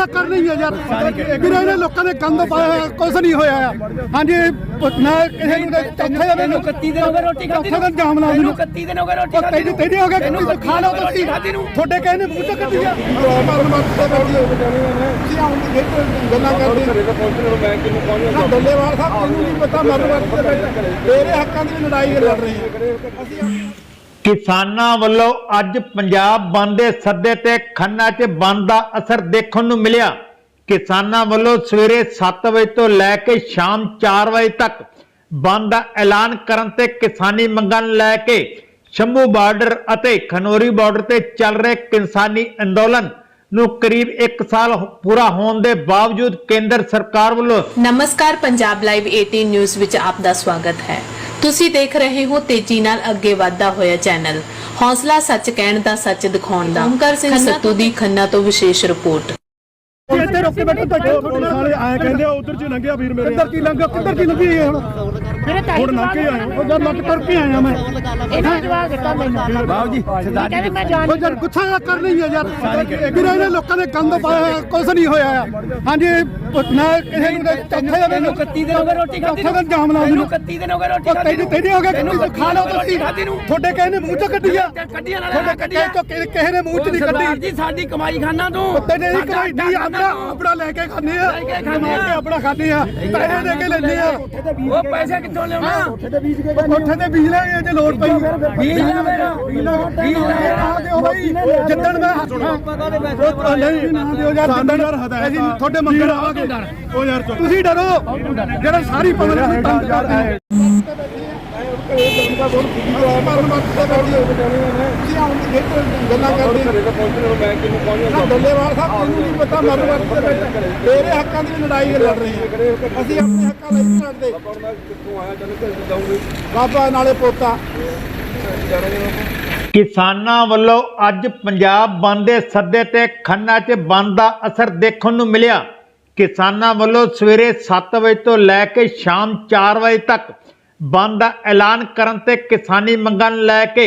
ਦਾ ਕਰਨੀ ਹੈ ਯਾਰ। ਵੀਰੇ ਇਹਨੇ ਲੋਕਾਂ ਦੇ ਗੰਦ ਪਾਇਆ ਹੋਇਆ ਕੁਝ ਨਹੀਂ ਹੋਇਆ ਆ। ਹਾਂਜੀ ਨਾ ਕਿਸੇ ਨੂੰ ਤਾਂ ਚੌਥੇ ਦਾ ਤੈਨੂੰ 31 ਦਿਨ ਹੋ ਗਏ ਰੋਟੀ ਖਾਦੀ ਚੌਥੇ ਦਾ ਜਾਮ ਲਾ ਤੈਨੂੰ ਮੈਨੂੰ। 31 ਦਿਨ ਹੋ ਗਏ ਰੋਟੀ ਖਾਦੀ ਤੈਨੂੰ ਤੈਨੂੰ ਹੋ ਗਿਆ ਖਾ ਲਓ ਤੁਸੀਂ। ਨੂੰ? ਤੁਹਾਡੇ ਕਹੇ ਨੇ ਮੂੰਹ ਤੋਂ ਕੱਢੀ ਆ? ਗੱਲਾਂ ਕਰਦੇ ਨਾ ਡੱਲੇਵਾਲ ਸਾਹਿਬ ਤੈਨੂੰ ਨਹੀਂ ਪਤਾ ਤੇ ਬੈਠੇ ਤੇਰੇ ਹੱਕਾਂ ਦੀ ਵੀ ਲੜਾਈ ਲੜ ਰਹੀ ਹੈ ਅਸੀਂ ਕਿਸਾਨਾਂ ਵੱਲੋਂ ਅੱਜ ਪੰਜਾਬ ਬੰਦ ਦੇ ਸੱਦੇ ਤੇ ਖੰਨਾ 'ਚ ਬੰਦ ਦਾ ਅਸਰ ਦੇਖਣ ਨੂੰ ਮਿਲਿਆ। ਕਿਸਾਨਾਂ ਵੱਲੋਂ ਸਵੇਰੇ 7 ਵਜੇ ਤੋਂ ਲੈ ਕੇ ਸ਼ਾਮ 4 ਵਜੇ ਤੱਕ ਬੰਦ ਦਾ ਐਲਾਨ ਕਰਨ ਤੇ ਕਿਸਾਨੀ ਮੰਗਾਂ ਨੂੰ ਲੈ ਕੇ ਸ਼ੰਭੂ ਬਾਰਡਰ ਅਤੇ ਖਨੋਰੀ ਬਾਰਡਰ ਤੇ ਚੱਲ ਰਹੇ ਕਿਸਾਨੀ ਅੰਦੋਲਨ ਨੂੰ ਕਰੀਬ 1 ਸਾਲ ਪੂਰਾ ਹੋਣ ਦੇ ਬਾਵਜੂਦ ਕੇਂਦਰ ਸਰਕਾਰ ਵੱਲੋਂ ਨਮਸਕਾਰ, ਪੰਜਾਬ ਲਾਈਵ 18 ਨਿਊਜ਼ ਵਿੱਚ ਆਪ ਦਾ ਸਵਾਗਤ ਹੈ। ਤੁਸੀਂ ਦੇਖ ਰਹੇ ਹੋ ਤੇਜ਼ੀ ਨਾਲ ਅੱਗੇ ਵਧਦਾ ਹੋਇਆ ਚੈਨਲ। ਹੌਸਲਾ ਸੱਚ ਕਹਿਣ ਦਾ ਸੱਚ ਦਿਖਾਉਣ ਦਾ। ਓਮਕਾਰ ਸਿੰਘ ਸੱਤੂ ਦੀ ਖੰਨਾ ਤੋਂ ਵਿਸ਼ੇਸ਼ ਰਿਪੋਰਟ। ਇੱਥੇ ਰੁਕ ਕੇ ਬੈਠੋ ਤੁਹਾਡੇ। ਸਾਰੇ ਆਏ ਕਹਿੰਦੇ ਉਧਰ ਚ ਲੰਘਿਆ ਵੀਰ ਮੇਰੇ। ਕਿੱਧਰ ਕੀ ਲੰਘਿਆ? ਕਿੱਧਰ ਕੀ ਲੰਘੀ ਹੈ ਹੁਣ? ਹੁਣ ਲੰਘ ਕੇ ਆਇਆ। ਉਹ ਜਦ ਲੱਗ ਤੁਰ ਕੇ ਆਇਆ ਮੈਂ। ਇਹਨਾਂ ਜਵਾਬ ਦਿੱਤਾ ਮੈਨੂੰ। ਬਾਬੂ ਜੀ ਮੈਂ ਜਾਣ ਉਹ ਯਾਰ ਗੁੱਸਾ ਨਾ ਕਰ ਲਈ ਹੈ ਯਾਰ। ਵੀਰੇ ਇਹਨੇ ਲੋਕਾਂ ਦੇ ਗੰਦ ਪਾਇਆ ਕੁਝ ਨਹੀਂ ਹੋਇਆ। ਆ। ਹਾਂਜੀ ਨਾ ਕਿਸੇ ਨੂੰ ਤਾਂ ਚੌਥੇ ਦਾ ਤੈਨੂੰ 31 ਦਿਨ ਹੋ ਗਏ ਰੋਟੀ ਖਾਦੀ ਦਾ ਜਾਮ ਲਾ ਮੈਨੂੰ। 31 ਦਿਨ ਹੋ ਗਏ ਰੋਟੀ ਖਾਦੀ ਤੈਨੂੰ ਤੈਨੂੰ ਹੋ ਗਿਆ? ਕਿ ਤੁਸੀਂ ਖਾ ਲਓ ਤੁਸੀਂ ਖਾਦੀ ਨੂੰ। ਤੁਹਾਡੇ ਕਹੇ ਨੇ ਮੂੰਹ ਤੋਂ ਕੱਢੀ ਆ। ਕੱਢੀਆਂ ਨਾ ਤੁਹਾਡੇ ਕੱਢੀਆਂ ਕਹੇ ਤੋਂ ਕਿਸੇ ਕਿਸੇ ਨੇ ਮੂੰਹ ਚ ਨਹੀਂ ਸਰਦਾਰ ਕੱਢੀ। ਜੀ ਸਾਡੀ ਕਮਾਈ ਖਾਨਾ ਤੂੰ। ਕਮਾਈ ਦੀ ਆਪਣਾ ਆਪਣਾ ਲੈ ਕੇ ਖਾਂਦੇ ਆ। ਕਮਾ ਕੇ। ਆਪਣਾ ਖਾਂਦੇ ਆ। ਪੈਸੇ ਦੇ ਕੇ ਲੈਂਦੇ ਆ। ਉਹ ਪੈਸੇ ਕਿੱਥੋਂ ਲਿਆਉਣਾ? ਕੋਠੇ ਤੇ ਬੀਜ ਲੈ ਜੇ ਲੋੜ ਪਈ। ਬੀਜ ਲੈ ਮੇਰਾ ਬੀਜ ਲੈ ਆ ਦਿਓ ਬਾਈ ਜਿੱਦਣ ਮੈਂ ਉਹ ਨਹੀਂ ਨਾ ਦਿਓ ਯਾਰ ਜਿੱਦਣ ਅਸੀਂ ਤੁਹਾਡੇ ਮੰਗਣ ਆਵਾਂਗੇ। ਉਹ ਯਾਰ ਤੁਸੀਂ ਡਰੋ। ਜਿਹੜਾ ਸਾਰੀ ਪਬਲਿਕ ਦੀ ਤੰਗ ਕਰਦੇ ਨੇ ਨਾ ਡੱਲੇਵਾਲ ਸਾਹਿਬ ਤੈਨੂੰ ਨਹੀਂ ਪਤਾ ਮਰਨ ਮਰਨ ਤੇ ਬੈਠੇ ਤੇਰੇ ਹੱਕਾਂ ਦੀ ਲੜਾਈ ਲੜ ਰਹੀ ਅਸੀਂ ਆਪਣੇ ਹੱਕਾਂ ਲਈ ਨਹੀਂ ਲੜਦੇ ਬਾਬਾ ਨਾਲੇ ਪੋਤਾ ਕਿਸਾਨਾਂ ਵੱਲੋਂ ਅੱਜ ਪੰਜਾਬ ਬੰਦ ਦੇ ਸੱਦੇ ਤੇ ਖੰਨਾ 'ਚ ਬੰਦ ਦਾ ਅਸਰ ਦੇਖਣ ਨੂੰ ਮਿਲਿਆ। ਕਿਸਾਨਾਂ ਵੱਲੋਂ ਸਵੇਰੇ 7 ਵਜੇ ਤੋਂ ਲੈ ਕੇ ਸ਼ਾਮ 4 ਵਜੇ ਤੱਕ ਬੰਦ ਦਾ ਐਲਾਨ ਕਰਨ ਤੇ ਕਿਸਾਨੀ ਮੰਗਾਂ ਨੂੰ ਲੈ ਕੇ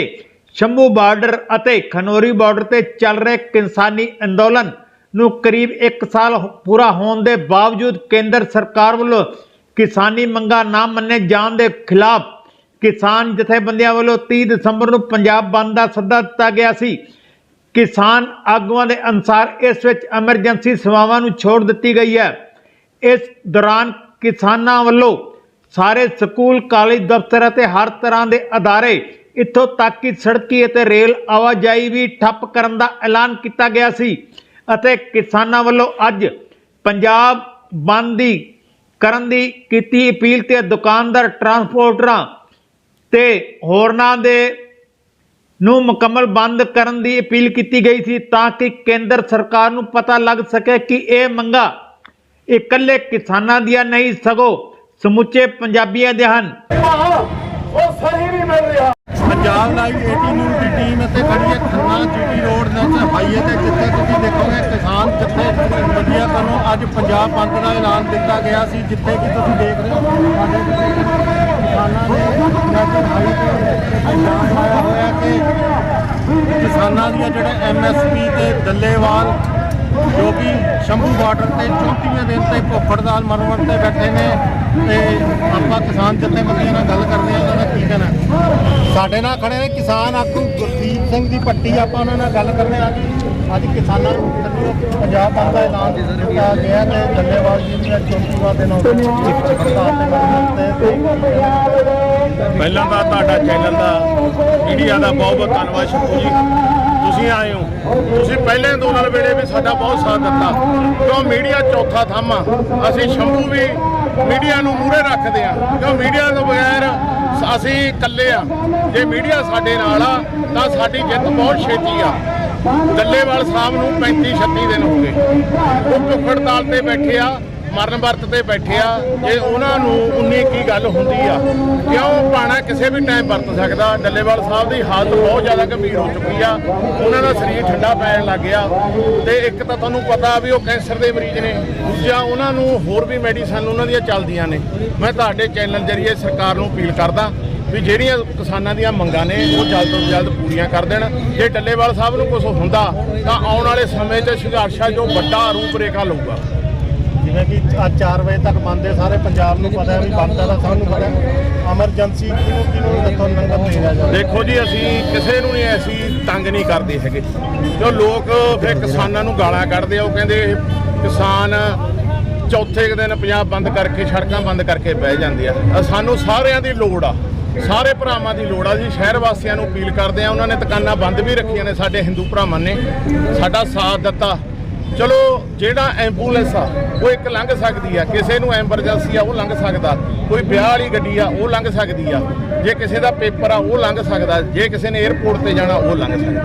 ਸ਼ੰਭੂ ਬਾਰਡਰ ਅਤੇ ਖਨੋਰੀ ਬਾਰਡਰ ਤੇ ਚੱਲ ਰਹੇ ਕਿਸਾਨੀ ਅੰਦੋਲਨ ਨੂੰ ਕਰੀਬ 1 ਸਾਲ ਪੂਰਾ ਹੋਣ ਦੇ ਬਾਵਜੂਦ ਕੇਂਦਰ ਸਰਕਾਰ ਵੱਲੋਂ ਕਿਸਾਨੀ ਮੰਗਾਂ ਨਾ ਮੰਨੇ ਜਾਣ ਦੇ ਖਿਲਾਫ ਕਿਸਾਨ ਜਥੇਬੰਦੀਆਂ ਵੱਲੋਂ 30 ਦਸੰਬਰ ਨੂੰ ਪੰਜਾਬ ਬੰਦ ਦਾ ਸੱਦਾ ਦਿੱਤਾ ਗਿਆ ਸੀ। ਕਿਸਾਨ ਆਗੂਆਂ ਦੇ ਅਨੁਸਾਰ ਇਸ ਵਿੱਚ ਐਮਰਜੈਂਸੀ ਸੇਵਾਵਾਂ ਨੂੰ ਛੋੜ ਦਿੱਤੀ ਗਈ ਹੈ। ਇਸ ਦੌਰਾਨ ਕਿਸਾਨਾਂ ਵੱਲੋਂ ਸਾਰੇ ਸਕੂਲ, ਕਾਲਜ ਦਫ਼ਤਰ ਅਤੇ ਹਰ ਤਰ੍ਹਾਂ ਦੇ ਅਦਾਰੇ ਇੱਥੋਂ ਤੱਕ ਕਿ ਸੜਕੀ ਅਤੇ ਰੇਲ ਆਵਾਜਾਈ ਵੀ ਠੱਪ ਕਰਨ ਦਾ ਐਲਾਨ ਕੀਤਾ ਗਿਆ ਸੀ ਅਤੇ ਕਿਸਾਨਾਂ ਵੱਲੋਂ ਅੱਜ ਪੰਜਾਬ ਬੰਦ ਦੀ ਕਰਨ ਦੀ ਕੀਤੀ ਅਪੀਲ ਤੇ ਦੁਕਾਨਦਾਰ, ਟਰਾਂਸਪੋਰਟਰਾਂ ਤੇ ਹੋਰਨਾਂ ਦੇ ਨੂੰ ਮੁਕੰਮਲ ਬੰਦ ਕਰਨ ਦੀ ਅਪੀਲ ਕੀਤੀ ਗਈ ਸੀ ਤਾਂ ਕਿ ਕੇਂਦਰ ਸਰਕਾਰ ਨੂੰ ਪਤਾ ਲੱਗ ਸਕੇ ਕਿ ਇਹ ਮੰਗਾ ਇਕੱਲੇ ਕਿਸਾਨਾਂ ਦੀਆਂ ਨਹੀਂ, ਸਗੋਂ ਸਮੁੱਚੇ ਪੰਜਾਬੀਆਂ ਦੇ ਹਨ। ਪੰਜਾਬ ਲਾਈਵ 18 ਨਿਊਜ਼ ਦੀ ਟੀਮ ਇੱਥੇ ਖੜੀ ਹੈ Khanna GT road national highway ਤੇ ਜਿੱਥੇ ਤੁਸੀਂ ਦੇਖੋਗੇ ਕਿਸਾਨ ਜਿੱਥੇ ਵਧੀਆ ਕਰੋ ਅੱਜ ਪੰਜਾਬ ਬੰਦ ਦਾ ਐਲਾਨ ਦਿੱਤਾ ਗਿਆ ਸੀ ਜਿੱਥੇ ਕਿ ਤੁਸੀਂ ਦੇਖ ਰਹੇ ਹੋ ਸਾਡੇ ਕਿਸਾਨਾਂ ਨੇ ਨੈਸ਼ਨਲ ਹਾਈਵੇ ਤੇ ਐਲਾਨ ਆਇਆ ਹੋਇਆ ਕਿ ਕਿਸਾਨਾਂ ਦੀਆਂ ਜਿਹੜੇ ਐਮਐਸਪੀ ਤੇ ਦੱਲੇਵਾਲ ਜੋ ਕਿ ਸ਼ੰਭੂ ਬਾਰਡਰ ਤੇ 34ਵੇਂ ਦਿਨ ਤੇ ਭੁੱਖ ਹੜਤਾਲ ਮਰਨ ਤੇ ਬੈਠੇ ਨੇ ਤੇ ਆਪਾਂ ਕਿਸਾਨ ਜਥੇਬੰਦੀਆਂ ਨਾਲ ਗੱਲ ਕਰਦੇ ਹਾਂ ਉਹਨਾਂ ਦਾ ਕੀ ਕਹਿਣਾ? ਸਾਡੇ ਨਾਲ ਖੜੇ ਨੇ ਕਿਸਾਨ ਆਗੂ ਗੁਰਦੀਪ ਸਿੰਘ ਦੀ ਪੱਟੀ, ਆਪਾਂ ਉਹਨਾਂ ਨਾਲ ਗੱਲ ਕਰਨੇ ਆ ਜੀ। ਅੱਜ ਕਿਸਾਨਾਂ ਨੂੰ ਵੱਲੋਂ ਪੰਜਾਬ ਬੰਦ ਦਾ ਐਲਾਨ ਦਿੱਤਾ ਗਿਆ ਤੇ ਧੰਨਵਾਦ ਜੀ ਦੀਆਂ 34ਵਾਂ ਦਿਨ ਹੋ ਪਹਿਲਾਂ ਦਾ ਤੁਹਾਡਾ ਚੈਨਲ ਦਾ ਮੀਡੀਆ ਦਾ ਬਹੁਤ ਬਹੁਤ ਧੰਨਵਾਦ ਸ਼ੱਕੂ ਜੀ। ਤੁਸੀਂ ਆਏ ਹੋ, ਤੁਸੀਂ ਪਹਿਲੇ ਅੰਦੋਲਨ ਵੇਲੇ ਵੀ ਸਾਡਾ ਬਹੁਤ ਸਾਥ ਦਿੱਤਾ। ਕਿਉਂ ਮੀਡੀਆ ਚੌਥਾ ਥੰਮ ਆ? ਅਸੀਂ ਸ਼ੰਭੂ ਵੀ ਮੀਡੀਆ ਨੂੰ ਮੂਹਰੇ ਰੱਖਦੇ ਆ। ਕਿਉਂ ਮੀਡੀਆ ਤੋਂ ਬਗੈਰ ਅਸੀਂ ਇਕੱਲੇ ਆ? ਜੇ ਮੀਡੀਆ ਸਾਡੇ ਨਾਲ ਆ, ਤਾਂ ਸਾਡੀ ਜਿੱਤ ਬਹੁਤ ਛੇਤੀ ਆ। ਗੱਲੇਵਾਲ ਸਾਹਿਬ ਨੂੰ 35 36 ਦਿਨ ਹੋ ਗਏ। ਉਹ ਭੁੱਖ ਹੜਤਾਲ ਤੇ ਬੈਠੇ ਆ। ਮਰਨ ਵਰਤ ਤੇ ਬੈਠੇ ਆ, ਜੇ ਉਹਨਾਂ ਨੂੰ ਉਨੀ ਕੀ ਗੱਲ ਹੁੰਦੀ ਆ, ਕਿਉਂ ਪਾਣਾ ਕਿਸੇ ਵੀ ਟਾਈਮ ਵਰਤ ਸਕਦਾ? ਡੱਲੇਵਾਲ ਸਾਹਿਬ ਦੀ ਹਾਲਤ ਬਹੁਤ ਜ਼ਿਆਦਾ ਗੰਭੀਰ ਹੋ ਚੁੱਕੀ ਆ। ਉਹਨਾਂ ਦਾ ਸਰੀਰ ਠੰਡਾ ਪੈਣ ਲੱਗ ਗਿਆ। ਤੇ ਇੱਕ ਤਾਂ ਤੁਹਾਨੂੰ ਪਤਾ ਵੀ ਉਹ ਕੈਂਸਰ ਦੇ ਮਰੀਜ਼ ਨੇ। ਦੂਜਾ, ਉਹਨਾਂ ਨੂੰ ਹੋਰ ਵੀ ਮੈਡੀਸਨ ਉਹਨਾਂ ਦੀਆਂ ਚੱਲਦੀਆਂ ਨੇ। ਮੈਂ ਤੁਹਾਡੇ ਚੈਨਲ ਜਰੀਏ ਸਰਕਾਰ ਨੂੰ ਅਪੀਲ ਕਰਦਾ ਵੀ ਜਿਹੜੀਆਂ ਕਿਸਾਨਾਂ ਦੀਆਂ ਮੰਗਾਂ ਨੇ, ਉਹ ਜਲਦ ਤੋਂ ਜਲਦ ਪੂਰੀਆਂ ਕਰ ਦੇਣ। ਜੇ ਡੱਲੇਵਾਲ ਸਾਹਿਬ ਨੂੰ ਕੁਝ ਹੁੰਦਾ, ਤਾਂ ਆਉਣ ਵਾਲੇ ਸਮੇਂ 'ਚ ਸੰਘਰਸ਼ ਜੋ ਵੱਡਾ ਰੂਪ ਰੇਖਾ ਲਊਗਾ। ਜਿਵੇਂ ਕਿ ਅੱਜ 4 ਵਜੇ ਤੱਕ ਬੰਦ ਹੈ, ਸਾਰੇ ਪੰਜਾਬ ਨੂੰ ਪਤਾ ਹੈ ਵੀ ਬੰਦ ਦਾ ਸਭ ਨੂੰ ਪਤਾ ਹੈ। ਐਮਰਜੈਂਸੀ ਕਿਹਨੂੰ ਕਿਹਨੂੰ ਦੇਖੋ ਲੰਗਰ ਦੇ ਰਿਹਾ ਜਾਵੇ? ਦੇਖੋ ਜੀ, ਅਸੀਂ ਕਿਸੇ ਨੂੰ ਨਹੀਂ ਐਸੀ ਤੰਗ ਨਹੀਂ ਕਰਦੇ ਹੈਗੇ। ਜੋ ਲੋਕ ਫਿਰ ਕਿਸਾਨਾਂ ਨੂੰ ਗਾਲਾਂ ਕੱਢਦੇ ਆ, ਉਹ ਕਹਿੰਦੇ ਕਿਸਾਨ ਚੌਥੇ ਕੁ ਦਿਨ ਪੰਜਾਬ ਬੰਦ ਕਰਕੇ, ਸੜਕਾਂ ਬੰਦ ਕਰਕੇ ਬਹਿ ਜਾਂਦੇ ਆ। ਸਾਨੂੰ ਸਾਰਿਆਂ ਦੀ ਲੋੜ ਆ। ਸਾਰੇ ਭਰਾਵਾਂ ਦੀ ਲੋੜ ਆ ਜੀ। ਸ਼ਹਿਰ ਵਾਸੀਆਂ ਨੂੰ ਅਪੀਲ ਕਰਦੇ ਆ, ਉਹਨਾਂ ਨੇ ਦੁਕਾਨਾਂ ਬੰਦ ਵੀ ਰੱਖੀਆਂ ਨੇ, ਸਾਡੇ ਹਿੰਦੂ ਭਰਾਵਾਂ ਨੇ। ਸਾਡਾ ਸਾਥ ਦਿੱਤਾ। ਚਲੋ ਜਿਹੜਾ ਐਂਬੂਲੈਂਸ ਆ ਉਹ ਇੱਕ ਲੰਘ ਸਕਦੀ ਆ। ਕਿਸੇ ਨੂੰ ਐਮਰਜੈਂਸੀ ਆ ਉਹ ਲੰਘ ਸਕਦਾ। ਕੋਈ ਵਿਆਹ ਵਾਲੀ ਗੱਡੀ ਆ ਉਹ ਲੰਘ ਸਕਦੀ ਆ। ਜੇ ਕਿਸੇ ਦਾ ਪੇਪਰ ਆ ਉਹ ਲੰਘ ਸਕਦਾ। ਜੇ ਕਿਸੇ ਨੇ 에ਅਰਪੋਰਟ ਤੇ ਜਾਣਾ ਉਹ ਲੰਘ ਸਕਦਾ।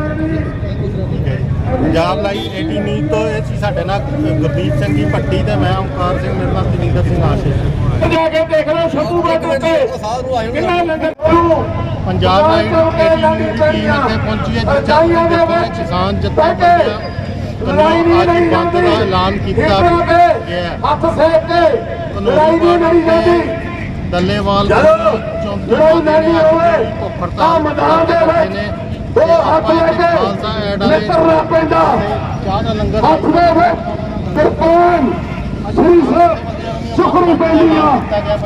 ਪੰਜਾਬ 18 ਨਿਊਜ਼ ਤੋਂ ਇਹ ਸੀ ਸਾਡੇ ਨਾਲ ਗੁਰਦੀਪ ਸਿੰਘ ਜੀ ਭੱਟੀ ਤੇ ਮੈਂ ਓਮਕਾਰ ਸਿੰਘ ਮੇਰੇ ਨਾਲ ਤਨਿੰਦਰ ਸਿੰਘ ਆਸ਼ਿਸ਼ ਜਾ ਕੇ ਦੇਖ ਲਓ ਸ਼ੰਭੂ ਬਾਰਡਰ ਉੱਤੇ ਕਿੰਨਾ ਲੰਗਰ ਪੰਜਾਬ ਲਾਈਵ 18 ਨਿਊਜ਼ ਦੀ ਟੀਮ ਇੱਥੇ ਪਹੁੰਚੀ ਹੈ ਜਿੱਥੇ ਕਿਸਾਨ ਜਥੇਬੰਦੀਆਂ ਕਾਨੂੰਨ ਅੱਜ ਬੰਦ ਦਾ ਐਲਾਨ ਕੀਤਾ ਗਿਆ। ਹੈ ਹੱਥ ਸੇਕ ਕੇ। ਲੜਾਈ ਨਹੀਂ ਜਾਂਦੀ। ਦੱਲੇਵਾਲ ਲੜਾਈ ਲੜੀ ਹੋਵੇ ਹੜਤਾਲ ਮੈਦਾਨ ਦੇ ਵਿੱਚ ਦੋ ਹੱਥ ਲੈ ਕੇ ਨਿਕਲਣਾ ਪੈਂਦਾ। ਚਾਹ ਦਾ ਲੰਗਰ ਹੱਥ ਦੇ ਵਿੱਚ ਕਿਰਪਾਨ। ਸਾਹਿਬ ਸ਼ੁਕਰ ਪੈਂਦੀਆਂ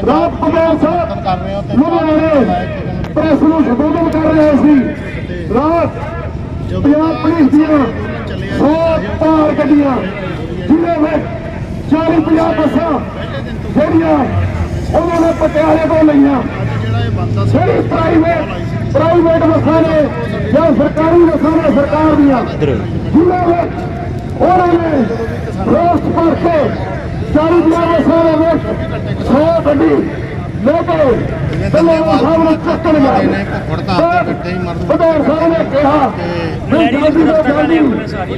ਰਾਤ ਪਟੇਲ ਸਾਹਿਬ ਕਰ ਰਹੇ ਹੋ ਤੇ ਲੁਧਿਆਣੇ ਪ੍ਰੈਸ ਨੂੰ ਸੰਬੋਧਨ ਕਰ ਰਹੇ ਸੀ। ਰਾਤ ਪੰਜਾਬ ਪੁਲਿਸ ਦੀਆਂ ਸੌ ਪਾਰ ਗੱਡੀਆਂ ਜਿਹਦੇ ਵਿੱਚ 40 50 ਬੱਸਾਂ ਜਿਹੜੀਆਂ ਉਹਨਾਂ ਨੇ ਪਟਿਆਲੇ ਤੋਂ ਲਈਆਂ। ਜਿਹੜੀ ਪ੍ਰਾਈਵੇਟ ਪ੍ਰਾਈਵੇਟ ਬੱਸਾਂ ਨੇ ਜਾਂ ਸਰਕਾਰੀ ਬੱਸਾਂ ਨੇ ਸਰਕਾਰ ਦੀਆਂ, ਜਿਹਨਾਂ ਵਿੱਚ ਉਹਨਾਂ ਨੇ ਰੋਸ ਭਰ ਕੇ 40 50 ਬੱਸਾਂ ਦੇ ਵਿੱਚ 100 ਗੱਡੀ ਲੈ ਕੇ ਦੱਲੇਵਾਲ ਸਾਹਿਬ ਨੂੰ ਨੇ ਭੁੱਖ ਹੜਤਾਲ ਤੇ ਇਕੱਠੇ ਹੀ ਮਰਨ ਪ੍ਰਧਾਨ ਸਾਹਿਬ ਨੇ। ਕਿਹਾ ਜਲਦੀ ਤੋਂ ਜਲਦੀ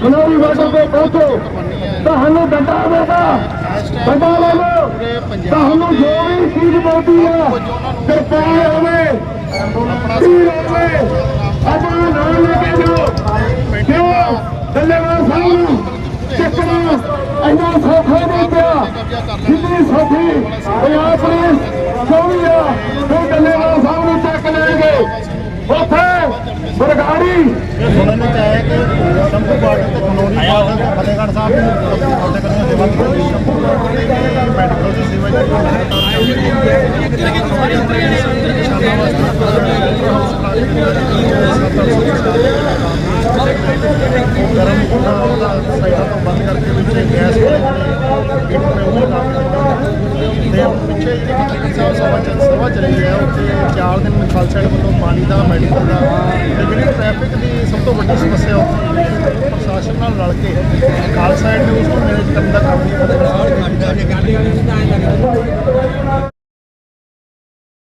ਗਲੋਰੀ ਵਾਟਰ ਤੇ ਪਹੁੰਚੋ। ਤੁਹਾਨੂੰ ਡੰਡਾ ਆਵੇਗਾ ਡੰਡਾ ਲੈ ਲਓ। ਤੁਹਾਨੂੰ ਜੋ ਵੀ ਚੀਜ਼ ਮਿਲਦੀ ਹੈ ਕਿਰਪਾਨ ਹੋਵੇ। ਤੀਰ ਹੋਵੇ। ਆਪਣਾ ਨਾਮ ਲੈ ਕੇ ਜਾਓ। ਕਿਉਂ? ਦੱਲੇਵਾਲ ਸਾਹਿਬ ਨੂੰ ਚੱਕਣਾ ਇੰਨਾ ਸੌਖਾ ਨਹੀਂ ਪਿਆ ਜਿੰਨੀ ਸੌਖੀ ਪੰਜਾਬ ਪੁਲਿਸ ਚਾਹੁੰਦੀ ਆ ਉਹ ਦੱਲੇਵਾਲ ਸਾਹਿਬ ਨੂੰ ਚੱਕ ਲੈਣਗੇ ਉੱਥੇ ਬਰਗਾੜੀ ਇਹ ਸੁਣਨ ਵਿੱਚ ਆਇਆ ਕਿ ਸ਼ੰਭੂ ਬਾਰਡਰ ਤੇ ਕਨੌਰੀ ਬਾਰਡਰ ਤੇ ਫਤਿਹਗੜ੍ਹ ਸਾਹਿਬ ਨੂੰ ਤੁਹਾਡੇ ਕੋਲੋਂ ਸੇਵਾ ਕੀਤੀ ਸ਼ੰਭੂ ਬਾਰਡਰ ਤੇ ਮੈਡੀਕਲ ਦੀ ਸੇਵਾ ਗਰਮ ਹੋਈ ਹੈ ਉੱਥੇ ਚਾਰ ਦਿਨ ਖਾਲਸਾ ਏਡ ਵੱਲੋਂ ਪਾਣੀ ਦਾ ਮੈਡੀਕਲ ਦਾ ਜਿਹੜੀ ਟ੍ਰੈਫਿਕ ਦੀ ਸਭ ਤੋਂ ਵੱਡੀ ਸਮੱਸਿਆ ਉੱਥੇ ਪ੍ਰਸ਼ਾਸਨ ਨਾਲ ਰਲ ਕੇ ਖਾਲਸਾ ਏਡ ਨੇ ਉਸ ਨੂੰ ਮੈਨੇਜ ਕਰਨ ਦਾ ਕੰਮ ਕੀਤਾ।